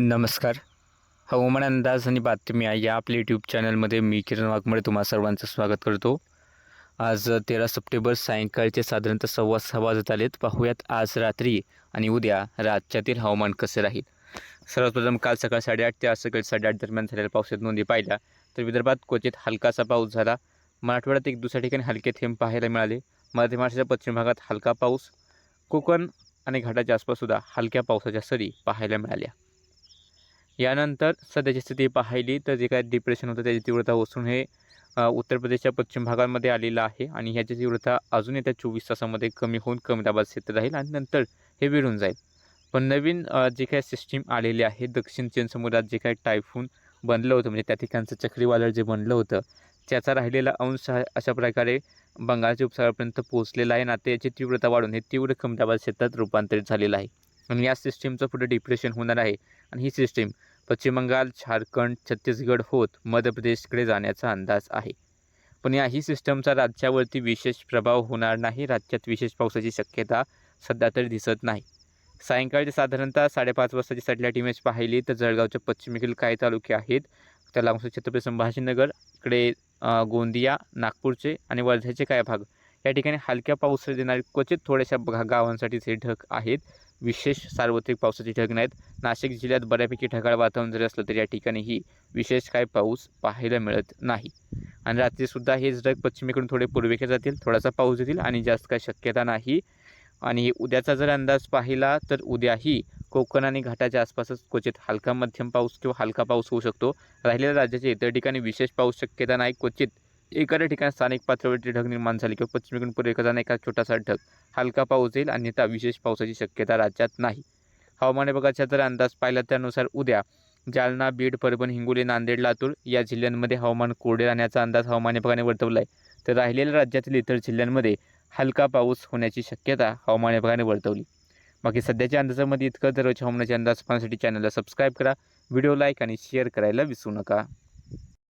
नमस्कार. हवामान अंदाज आणि बातम्या या आपल्या यूट्यूब चॅनलमध्ये मी किरण वाघमळे तुम्हा सर्वांचं स्वागत करतो. आज तेरा सप्टेंबर सायंकाळचे साधारणतः सव्वा सहा वाजत आलेत. पाहूयात आज रात्री आणि उद्या राज्यातील हवामान कसे राहील. सर्वप्रथम काल सकाळ साडेआठ ते आज सकाळी साडेआठ दरम्यान झालेल्या पावसात नोंदी पाहिल्या तर विदर्भात क्वचित हलकासा पाऊस झाला. मराठवाड्यात एक दुसऱ्या ठिकाणी हलके थेंब पाहायला मिळाले. मध्य महाराष्ट्राच्या पश्चिम भागात हलका पाऊस कोकण आणि घाटाच्या आसपाससुद्धा हलक्या पावसाच्या सरी पाहायला मिळाल्या. यानंतर सध्याची स्थिती पाहिली तर जे काय डिप्रेशन होतं त्याची तीव्रता ओसरून हे उत्तर प्रदेशच्या पश्चिम भागांमध्ये आलेलं आहे आणि ह्याची तीव्रता अजून येत्या चोवीस तासामध्ये कमी होऊन कमी दाबात क्षेत्र राहील आणि नंतर हे विरून जाईल. पण नवीन जे काय सिस्टीम आलेली आहे दक्षिण चीन समुद्रात जे काय टायफून बनलं होतं म्हणजे त्या ठिकाणचं चक्रीवादळ जे बनलं होतं त्याचा राहिलेला अंश हा अशा प्रकारे बंगालच्या उपसागरापर्यंत पोहोचलेला आहे आणि आता याची तीव्रता वाढून हे तीव्र कमी दाबात क्षेत्रात रूपांतरित झालेलं आहे. आणि या सिस्टीमचं पुढे डिप्रेशन होणार आहे आणि ही सिस्टीम पश्चिम बंगाल झारखंड छत्तीसगड होत मध्य प्रदेशकडे जाण्याचा अंदाज आहे. पण या ही सिस्टमचा राज्यावरती विशेष प्रभाव होणार नाही. राज्यात विशेष पावसाची शक्यता सध्या तरी दिसत नाही. सायंकाळचे साधारणतः साडेपाच वाजताची सॅटेलाईट इमेज पाहिली तर जळगावच्या पश्चिमेकडील काही तालुके आहेत. त्याला छत्रपती संभाजीनगर इकडे गोंदिया नागपूरचे आणि वर्ध्याचे काही भाग. या ठिकाणी हलक्या पाऊस देणारे क्वचित थोड्याशा भा- गावांसाठीच हे ढग आहेत. विशेष सार्वत्रिक पावसाची ढग नाहीत. नाशिक जिल्ह्यात बऱ्यापैकी ढगाळ वातावरण जरी असलं तरी या ठिकाणीही विशेष काय पाऊस पाहायला मिळत नाही. आणि रात्रीसुद्धा हेच ढग पश्चिमेकडून थोडे पूर्वेकडे जातील थोडासा पाऊस देतील आणि जास्त काय शक्यता नाही. आणि उद्याचा जर अंदाज पाहिला तर उद्याही कोकण आणि घाटाच्या आसपासच क्वचित हलका मध्यम पाऊस किंवा हलका पाऊस होऊ शकतो. राहिलेल्या राज्याच्या इतर ठिकाणी विशेष पाऊस शक्यता नाही. क्वचित एखाद्या ठिकाणी स्थानिक पातळीवरती ढग निर्माण झाली किंवा पश्चिमेकडून पूर्वेकडे जाणं एका छोटासा ढग हलका पाऊस येईल अन्यथा विशेष पावसाची शक्यता राज्यात नाही. हवामान विभागाचा जर अंदाज पाहिला त्यानुसार उद्या जालना बीड परभणी हिंगोली नांदेड लातूर या जिल्ह्यांमध्ये हवामान कोरडे राहण्याचा अंदाज हवामान विभागाने वर्तवला आहे तर राहिलेल्या राज्यातील इतर जिल्ह्यांमध्ये हलका पाऊस होण्याची शक्यता हवामान विभागाने वर्तवली. बाकी सध्याच्या अंदाजामध्ये इतकं दररोज हवामानाचे अंदाज पाहण्यासाठी चॅनलला सबस्क्राईब करा व्हिडिओ लाईक आणि शेअर करायला विसरू नका.